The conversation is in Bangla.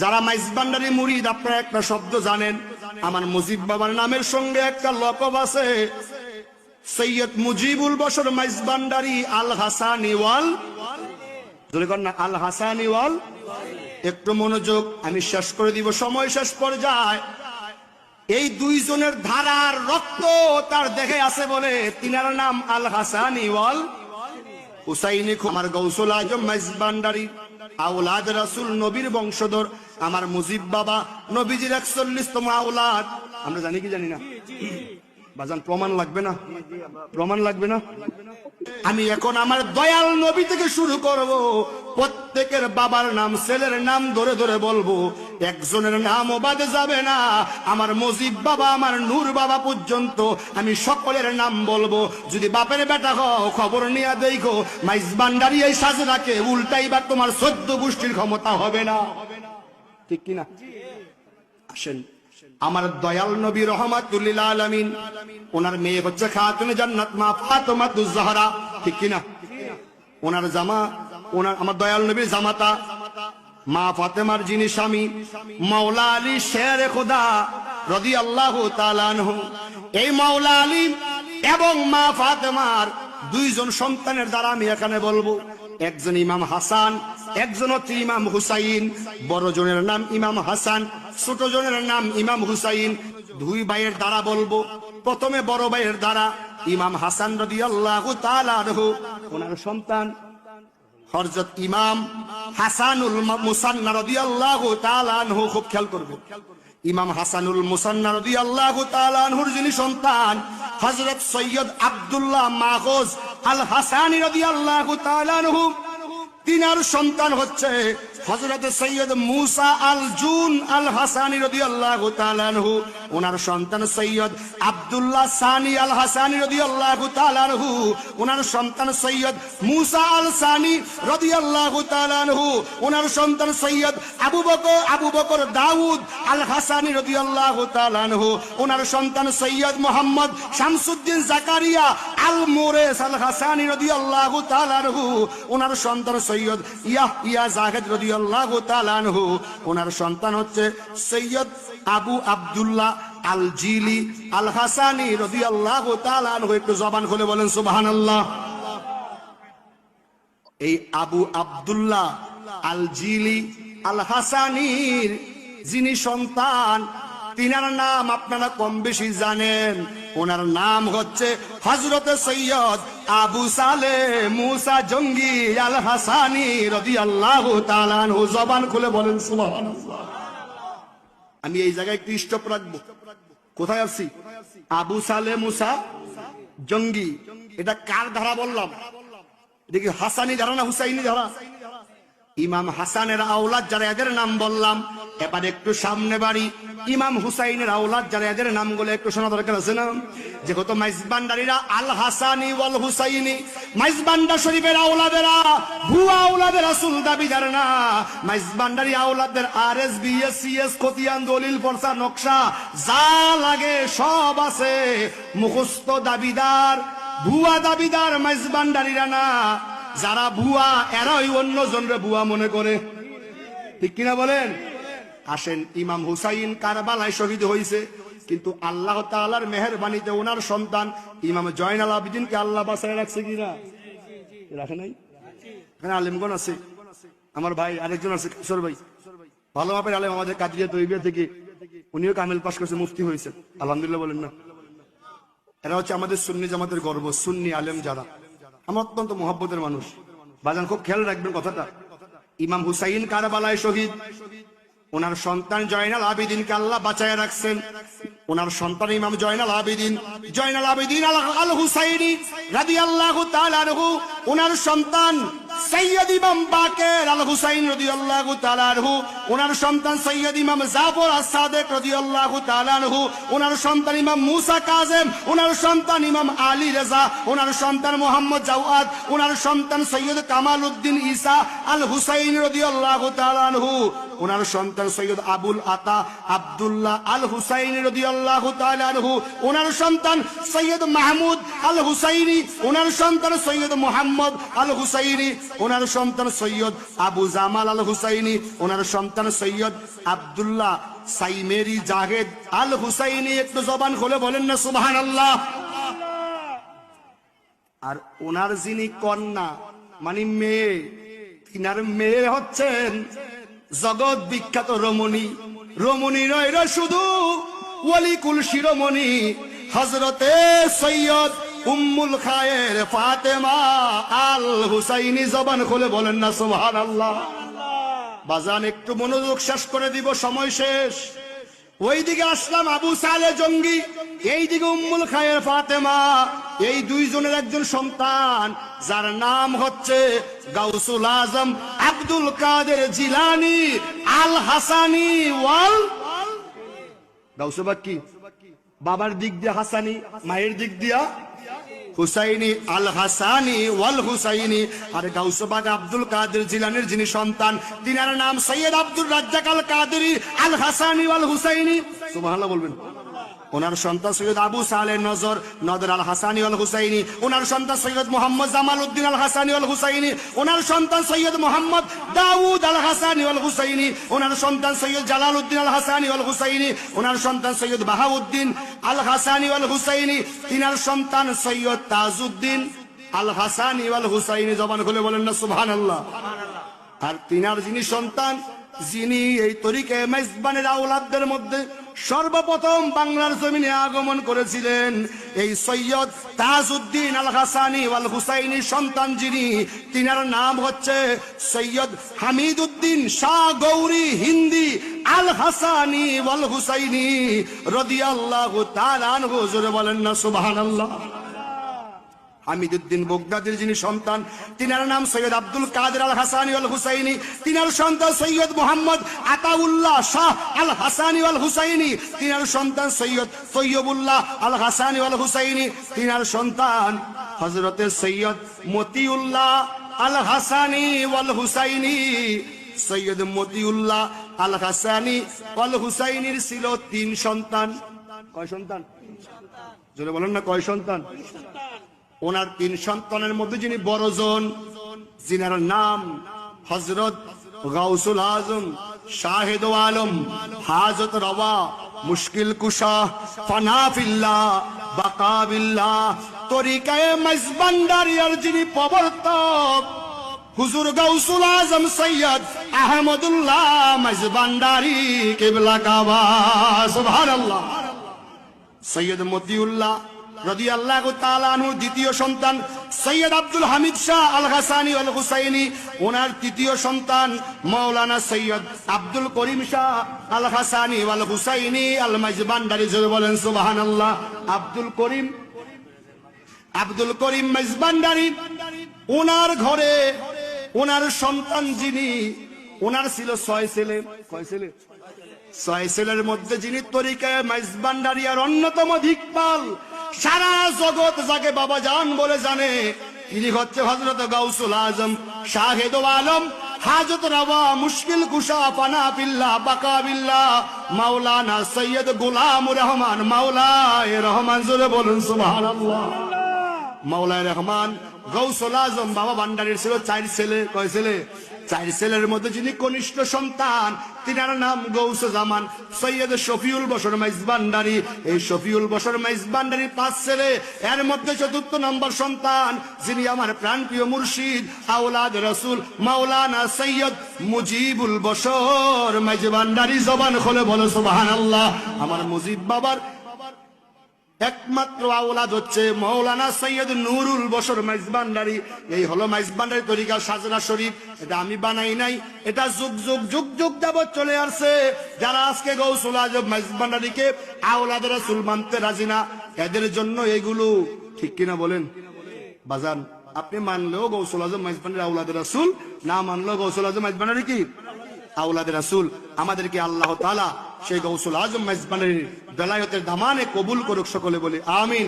যারা মাইজবান্ডারি মুরিদ, আপনারা একটা শব্দ জানেন। আমার মুজিব বাবার নামের সঙ্গে একটা লকব আছে। সৈয়দ মুজিবুল বসর মাইজবান্ডারি আল হাসানি ওয়াল। না, আল হাসানি একটু মনোযোগ, আমি শেষ করে দিব, সময় শেষ পর্যায়ে। এই দুইজনের ধারার রক্ত তার দেখে আছে বলে তিনার নাম আল হাসানি ওয়াল। হুসাইনি আমার গৌসুল আজম মাইজবান্ডারি আউলাদ রাসুল নবীর বংশধর। আমার মুজিব বাবা, নবীজির একচল্লিশতম আউলাদ আমরা জানি কি জানি না? বাজান, প্রমাণ লাগবে না? প্রমাণ লাগবে না? আমি এখন আমার দয়াল নবী থেকে শুরু করব। প্রত্যেকের বাবার নাম, ছেলের নাম ধরে ধরে বলব। একজনের নামও বাদে যাবে না। আমার মজিব বাবা, আমার নূর বাবা পর্যন্ত আমি সকলের নাম বলব। যদি বাপের বেটা হও, খবর নিয়ে দেখো। মাইজ বান্ডারি এই সাজে রাখে উল্টাইবার তোমার সদ্য গোষ্ঠীর ক্ষমতা হবে না। ঠিক কিনা? আসেন। আমার দয়াল নবী রহমাতুল্লিল আলামিন ওনার মেয়ে হচ্ছে খাতুনে জান্নাত মা ফাতেমা জাহরা ঠিক কিনা? ওনার জামা ওনার আমার দয়াল নবীর জামাতা মা ফাতেমার যিনি স্বামী মাওলা আলী শের খোদা রদি আল্লাহ এই মাওলা আলী এবং মা ফাতেমার দুইজন সন্তানের দ্বারা আমি এখানে বলব। একজন ইমাম হাসান একজন হচ্ছে ইমাম হুসাইন, বড় জনের নাম ইমাম হাসান, ছোট জনের নাম ইমাম হুসাইন। দুই ভাইয়ের দ্বারা বলব, প্রথমে বড় ভাইয়ের দ্বারা ইমাম হাসান রদি আল্লাহ ওনার সন্তান হরজত ইমাম হাসানুল মুসান্না রাদিয়াল্লাহু তাআলা আনহু, খুব খেয়াল করবে। ইমাম হাসানুল মুসান্না রাদিয়াল্লাহু তাআলা আনহুর যিনি সন্তান, হযরত সৈয়দ আব্দুল্লাহ মাহফুজ আল হাসানি রাদিয়াল্লাহু তাআলা আনহু তিনার সন্তান হচ্ছে হযরত সৈয়দ মুসা আল জুন আল হাসানি রাদিয়াল্লাহু তাআলা আনহু, ওনার সন্তান সৈয়দ আব্দুল্লাহ সানি আল হাসানি ওনার সন্তান সৈয়দ মুসা আল সানি রাদিয়াল্লাহু তাআলা আনহু, ওনার সন্তান সৈয়দ আবু বকর আবু বকর দাউদ আল হাসানি রাদিয়াল্লাহু তাআলা আনহু, ওনার সন্তান সৈয়দ মোহাম্মদ শামসুদ্দিন জাকারিয়া আল মোরেস আল হাসানি রাদিয়াল্লাহু তাআলা আনহু, ওনার সন্তান সৈয়দ ইয়াহ ইয়া জাহেদ রাদিয়াল্লাহু তাআলা আনহু, ওনার সন্তান হচ্ছে সৈয়দ আবু আব্দুল্লাহ আল জিলি আল হাসানি রাদিয়াল্লাহু তাআলা আনহু। একটু জবান খুলে বলেন, সুবহানাল্লাহ। এই আবু আব্দুল্লাহ আল জিলি আল হাসানির যিনি সন্তান, তিনার নাম আপনারা কম বেশি জানেন। ওনার নাম হচ্ছে হজরত সৈয়দ আবু সালে মুসা জঙ্গি আল হাসানি রদি আল্লাহ তালানহু জবান খুলে বলেন সুবাহ আমি এই জায়গায় একটু স্টপ রাখব। কোথায় আসছি আবু সালে মুসা জঙ্গি। এটা কার ধারা বললাম? দেখি হাসানি ধারা না হুসাইনি ধারা? ইমাম হাসানের আওলাদ যারা এদের নাম বললাম, এবার একটু সামনে বাড়ি। ইমাম হুসাইনের আওলাদ যারা এদের নামগুলো একটু শোনা দরকার আছে না? যে কত মাইজবান্ডারিরা আল হাসানি ওয়াল হুসাইনি মাইজবান্ডা শরীফের আওলাদেরা, ভুয়া আওলাদের রাসূল দাবিদার না। Maizbhandari আওলাদের R S B S C S খতিয়ান, দলিল, পরসা, নকশা, যা লাগে সব আছে। মুখস্থ দাবিদার, ভুয়া দাবিদার মাইজবান্ডারিরা না। যারা ভুয়া, এরাই অন্য জনরে ভুয়া মনে করে। ঠিক কিনা বলেন? আসেন ইমাম হুসাইন কারবালায় শহীদ হয়েছে কিন্তু আল্লাহ তাআলার মেহেরবানিতে ওনার সন্তান ইমাম জয়নাল আবিদিনকে আল্লাহ বাসায় রাখছে কিনা? রাখে নাই? এখানে আলেমগণ আছে। আমার ভাই আরেকজন আছে, কিশোর ভাই। ভালো মাপের আলেম আমাদের কাদিয়া তৈবিয়া থেকে। উনিও কামিল পাশ করছে, মুফতি হয়েছে। আলহামদুলিল্লাহ বলেন না। এরা হচ্ছে আমাদের সুন্নি জামাতের গর্ব, সুন্নি আলেম যারা। আমার অত্যন্ত মহব্বতের মানুষ। বাজান খুব খেয়াল রাখবেন কথাটা। ইমাম হুসাইন কারবালায় শহীদ। ওনার সন্তান জয়নাল আবিদিনকে আল্লাহ বাঁচায় রাখছেন। ওনার সন্তান ইমাম জয়নাল আবিদিন। জয়নাল আবিদিন আল হুসাইনি রাদিয়াল্লাহু তাআলা আনহু, ওনার সন্তান সৈয়দ ইমাম বাকের আল হুসাইন রাদিয়াল্লাহু তাআলা আনহু, ওনার সন্তান সৈয়দ ইমাম জাফর আস-সাদিক রাদিয়াল্লাহু তাআলা আনহু, ওনার সন্তান ইমাম মুসা কাজেম, ওনার সন্তান ইমাম আলী রেজা, ওনার সন্তান মোহাম্মদ জাওয়াদ, ওনার সন্তান সৈয়দ কামাল উদ্দিন ঈসা আল হুসাইন রদি তাআলা আনহু। ওনার সন্তান সৈয়দ আবুল আতা আব্দুল্লাহ আল হুসাইন রাদিয়াল্লাহু ওনার সন্তান সৈয়দ মাহমুদ আল হুসাইনি, ওনার সন্তান সৈয়দ মোহাম্মদ আল হুসাইনি, ওনার সন্তান সৈয়দ আবু জামাল আল হুসাইনি, ওনার সন্তান সৈয়দ আব্দুল্লাহ সাইমেরি জাহেদ আল হুসাইনি। একটু জবান খুলে বলেন না সুবহান আল্লাহ আর ওনার যিনি কন্যা মানে মেয়ে, তিনার মেয়ে হচ্ছেন জগৎ বিখ্যাত রমণী। রমণী নয় রে শুধু ওয়ালিকুল শিরোমণি হজরতে সৈয়দ উম্মুল খায়ের ফাতেমা আল হুসাইনি জবান খুলে বলেন না সুবহান আল্লাহ বাজান, একটু মনোযোগ শেষ করে দিব, সময় শেষ। ওইদিকে আসলাম আবু সালে জঙ্গি, এইদিকে উম্মুল খায়ের ফাতেমা। এই দুইজনের একজন সন্তান, যার নাম হচ্ছে গাউসুল আজম আব্দুল কাদের জিলানি আল হাসানি ওয়াল। গাউসুবাক কি বাবার দিক দিয়ে হাসানি, মায়ের দিক দিয়া হুসাইনি আল হাসানি ওয়াল হুসাইনি আর গাউসবাগ আব্দুল কাদের জিলানের যিনি সন্তান, তিনার নাম সৈয়দ আব্দুল রাজ্জাক আল কাদেরি আল হাসানি ওয়াল হুসাইনি সুবহানাল্লাহ বলবেন। ওনার সন্তান সৈয়দ আবু সালে নজর নদর আল হাসানি আল হুসাইনি। ওনার সন্তান সৈয়দ মোহাম্মদ জামাল উদ্দিন আল হাসানি আল হুসাইনি। ওনার সন্তান সৈয়দ মোহাম্মদ দাউদ আল হাসানি আল হুসাইনি। ওনার সন্তান সৈয়দ জালাল উদ্দিন আল হাসানি আল হুসাইনি। ওনার সন্তান সৈয়দ বাহাউদ্দিন আল হাসানি আল হুসাইনি। তিনার সন্তান সৈয়দ তাজউদ্দিন আল হাসানি আল হুসাইনি। জবান খুলে বলেন না, সুবহানাল্লাহ। আর তিনার যিনি সন্তান, যিনি এই তরিকে মেজবানের আওলাদদের মধ্যে সর্বপ্রথম বাংলার জমিনে আগমন করেছিলেন এই সৈয়দ তাজউদ্দিন আল হাসানি আল হুসাইনি সন্তান যিনি, তিনার নাম হচ্ছে সৈয়দ হামিদ উদ্দিন শাহ গৌরী হিন্দি আল হাসানি আল হুসাইনি রদি আল্লাহ আনহু হুজুর বলেন না সুবহানাল্লাহ। হামিদুদ্দিন বগদাদের যিনি সন্তান, তিনার নাম সৈয়দ আব্দুল কাদের আল হাসানি আল হুসাইনি তিনার সন্তান সৈয়দ মোহাম্মদ আতাউল্লাহ শাহ আল হাসানি আল হুসাইনি তিনার সন্তান সৈয়দ সৈয়বুল্লাহ আল হাসানি আল হুসাইনি তিনার সন্তান হজরতে সৈয়দ মতিউল্লাহ আল হাসানি ওয়াল হুসাইনি সৈয়দ মতিউল্লাহ আল হাসানি ওয়াল হুসাইনির ছিল তিন সন্তান। কয় সন্তান? জোরে বলেন না, কয় সন্তান? ওনার তিন সন্তানের মধ্যে যিনি বড়জন যিনার নাম হজরত গাউসুল আজম, শাহেদ আলম, হাজত রওয়া, মুশকিল কুশা ফানাফিল্লাহ বাকাবিল্লাহ তরিকায় মজবান্ডারিয়ার যিনি প্রবর্তক, হুজুর গাউসুল আজম সৈয়দ আহমদুল্লাহ মজবান্ডারি কেবলা কাবা, সুবহানাল্লাহ। সৈয়দ মতিউল্লাহ আব্দুল ওনার মেজবান্ডারি ঘরে, ওনার সন্তান যিনি, ওনার ছিল ছয় ছেলে। কয় ছেলে? ছয় ছেলের মধ্যে যিনি তরিকায় মাইজবান্ডারিয়ার অন্যতম দিকপাল সারা জগৎ যাকে বাবা জান বলে জানে। তিনি হচ্ছে হজরত গাউসুল আজম, শাহেদ আলম, হাজত রাবা মুশকিল কুশা, পানা বিল্লাহ, বাকা বিল্লাহ, মাওলানা সৈয়দ গুলাম রহমান, মাওলায় রহমান, জোরে বলুন সুবহানাল্লাহ। মাওলায় রহমান গৌসল আজম বাবা ভান্ডারের ছিল, চার ছেলে, কয় ছেলে? চার ছেলের মধ্যে যিনি কনিষ্ঠ সন্তান, তিনার নাম গৌস জামান সৈয়দ শফিউল বসর মাইজ এই শফিউল বসর মাইজ পাঁচ ছেলে, এর মধ্যে চতুর্থ নম্বর সন্তান, যিনি আমার প্রাণপ্রিয় মুর্শিদ, আওলাদ রসুল মাওলানা সৈয়দ মুজিবুল বসর মাইজ জবান খোলে বলো সুবাহান আল্লাহ আমার মুজিব বাবার একমাত্র আওলাদ হচ্ছে মৌলানা সৈয়দ নুরুল বসর মাইজবান্ডারি এই হলো মাইজবান্ডারি তরিকা সাজনা শরীফ। এটা আমি বানাই নাই। এটা যুগ যুগ যুগ যুগ যাবৎ চলে আসছে। যারা আজকে গৌসুল আজব মাইজবান্ডারিকে আওলাদ রাসুল মানতে রাজি না, এদের জন্য এগুলো ঠিক কিনা বলেন? বাজান, আপনি মানলেও গৌসুল আজম মাইজবান্ডারি আওলাদ রাসুল, না মানলেও গৌসুল আজম মাইজবান্ডারি কি? আউলাদ রাসুল। আমাদেরকে আল্লাহ তালা সেই গৌসুল আজম মেজবানের বেলায়তের দামানে কবুল করুক সকলে বলে আমিন।